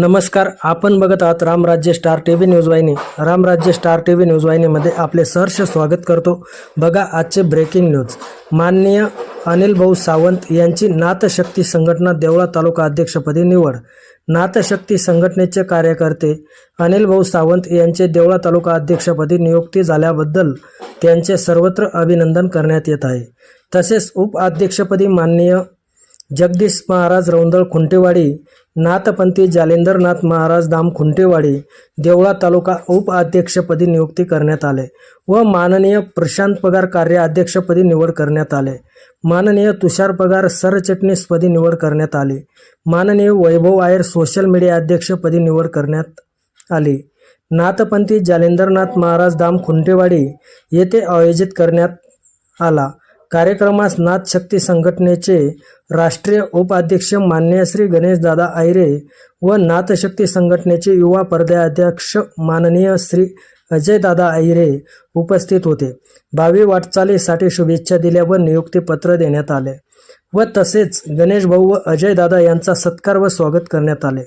नमस्कार आपण बघत आहात Ramrajya star T V news वाहिनी. Ramrajya star T V news वाहिनीमध्ये आपले सहर्ष स्वागत करतो. बघा आजचे ब्रेकिंग न्यूज माननीय अनिल भाऊ सावंत यांची नाथशक्ती संघटना देवळा तालुका अध्यक्षपदी निवड. नाथशक्ती संघटनेचे कार्यकर्ते अनिल भाऊ सावंत यांचे देवळा तालुका अध्यक्षपदी नियुक्ती झाल्याबद्दल त्यांचे सर्वत्र अभिनंदन करण्यात येत आहे. तसेच उपअध्यक्षपदी माननीय जगदीश महाराज रौंदळ खुंटेवाडी नाथपंथी जालेंद्रनाथ महाराज धाम खुंटेवाडी देवळा तालुका उपाध्यक्षपदी नियुक्ती करण्यात आले व माननीय प्रशांत पगार कार्याध्यक्षपदी निवड करण्यात आले. माननीय तुषार पगार सरचिटणीसपदी निवड करण्यात आली. माननीय वैभव आयर सोशल मीडिया अध्यक्षपदी निवड करण्यात आली. नाथपंथी जालेंद्रनाथ महाराज धाम खुंटेवाडी येथे आयोजित करण्यात आला. कार्यक्रमास नाथशक्ती संघटनेचे राष्ट्रीय उपाध्यक्ष मान्य श्री गणेशदादा आयरे व नाथशक्ती संघटनेचे युवा पर्दाध्यक्ष माननीय श्री अजयदादा आयरे उपस्थित होते. भावी वाटचालीसाठी शुभेच्छा दिल्या व नियुक्तीपत्र देण्यात आले व तसेच गणेश भाऊ व अजयदादा यांचा सत्कार व स्वागत करण्यात आले.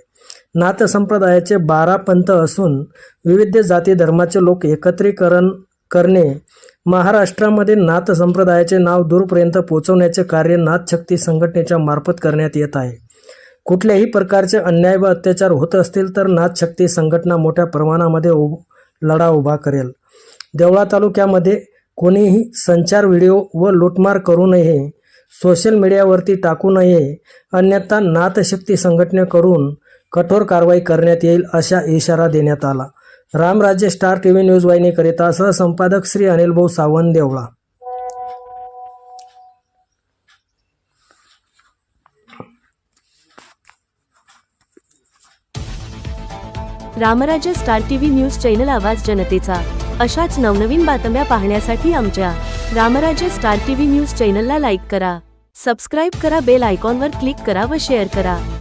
नाथ संप्रदायाचे बारा पंथ असून विविध जाती धर्माचे लोक एकत्रीकरण करणे महाराष्ट्रामध्ये नाथ संप्रदायाचे नाव दूरपर्यंत पोहोचवण्याचे कार्य नाथशक्ती संघटनेच्या मार्फत करण्यात येत आहे. कुठल्याही प्रकारचे अन्याय व अत्याचार होत असतील तर नाथशक्ती संघटना मोठ्या प्रमाणामध्ये उभ लढा उभा करेल. देवळा तालुक्यामध्ये कोणीही संचार व्हिडिओ व लूटमार करू नये सोशल मीडियावरती टाकू नये अन्यथा नाथशक्ती संघटनेकडून कठोर कारवाई करण्यात येईल अशा इशारा देण्यात आला. Ramrajya star T V news वाहिनीकरिता सहसंपादक Shri Anilbhau Sawant Deola. Ramrajya star TV news channel आवाज जनतेचा. अशाच नवनवीन बातम्या पाहण्यासाठी आमच्या रामराज्य स्टार टीव्ही न्यूज चॅनलला लाईक करा. सबस्क्राईब करा बेल आयकॉनवर क्लिक करा व शेअर करा.